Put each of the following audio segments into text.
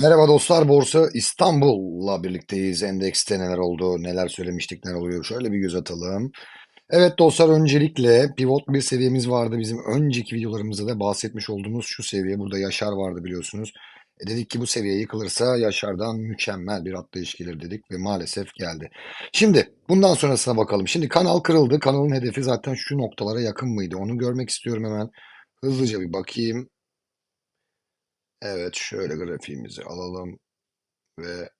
Merhaba dostlar, Borsa İstanbul'la birlikteyiz. Endekste neler oldu, neler söylemiştik, neler oluyor? Şöyle bir göz atalım. Evet dostlar, öncelikle pivot bir seviyemiz vardı. Bizim önceki videolarımızda da bahsetmiş olduğumuz şu seviye. Burada Yaşar vardı biliyorsunuz. E dedik ki bu seviye yıkılırsa Yaşar'dan mükemmel bir atlayış gelir dedik ve maalesef geldi. Şimdi bundan sonrasına bakalım. Şimdi kanal kırıldı. Kanalın hedefi zaten şu noktalara yakın mıydı? Onu görmek istiyorum hemen. Hızlıca bir bakayım. Evet, şöyle grafiğimizi alalım ve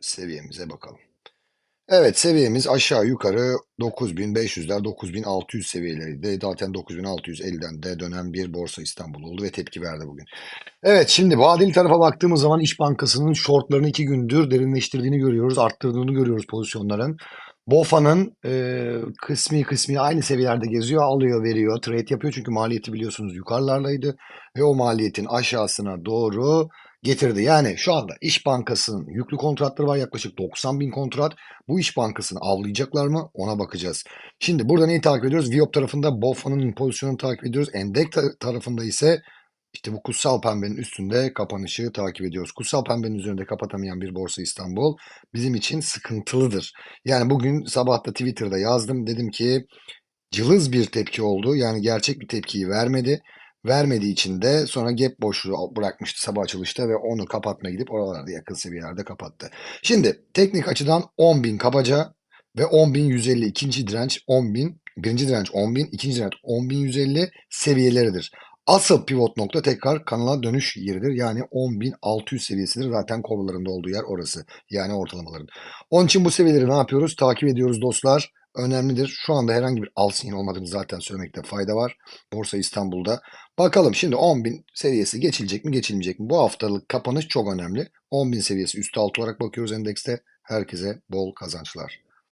seviyemize bakalım. Evet, seviyemiz aşağı yukarı 9500'ler, 9600 seviyeleriydi. Zaten 9650'den de dönen bir Borsa İstanbul oldu ve tepki verdi bugün. Evet, şimdi vadeli tarafa baktığımız zaman İş Bankası'nın shortlarını iki gündür derinleştirdiğini görüyoruz, arttırdığını görüyoruz pozisyonların. BOFA'nın e, kısmi kısmi aynı seviyelerde geziyor, alıyor, veriyor, trade yapıyor. Çünkü maliyeti biliyorsunuz yukarılardaydı ve o maliyetin aşağısına doğru getirdi. Yani şu anda İş Bankası'nın yüklü kontratları var yaklaşık 90 bin kontrat. Bu İş Bankası'nı avlayacaklar mı ona bakacağız. Şimdi burada neyi takip ediyoruz? Viyop tarafında BOFA'nın pozisyonunu takip ediyoruz. Endek ta- tarafında ise işte bu kutsal pembenin üstünde kapanışı takip ediyoruz. Kutsal pembenin üzerinde kapatamayan bir borsa İstanbul bizim için sıkıntılıdır. Yani bugün sabah da Twitter'da yazdım. Dedim ki cılız bir tepki oldu. Yani gerçek bir tepkiyi vermedi. Vermediği için de sonra gap boşluğu bırakmıştı sabah açılışta ve onu kapatmaya gidip oralarda yakın seviyelerde kapattı. Şimdi teknik açıdan 10.000 kabaca ve 10.150 ikinci direnç 10.000 birinci direnç 10.000 ikinci direnç 10.150 seviyeleridir. Asıl pivot nokta tekrar kanala dönüş yeridir. Yani 10.600 seviyesidir. Zaten kovalarında olduğu yer orası. Yani ortalamaların. Onun için bu seviyeleri ne yapıyoruz? Takip ediyoruz dostlar. Önemlidir. Şu anda herhangi bir al sinyal olmadığını zaten söylemekte fayda var. Borsa İstanbul'da. Bakalım şimdi 10.000 seviyesi geçilecek mi geçilmeyecek mi? Bu haftalık kapanış çok önemli. 10.000 seviyesi üstü altı olarak bakıyoruz endekste. Herkese bol kazançlar.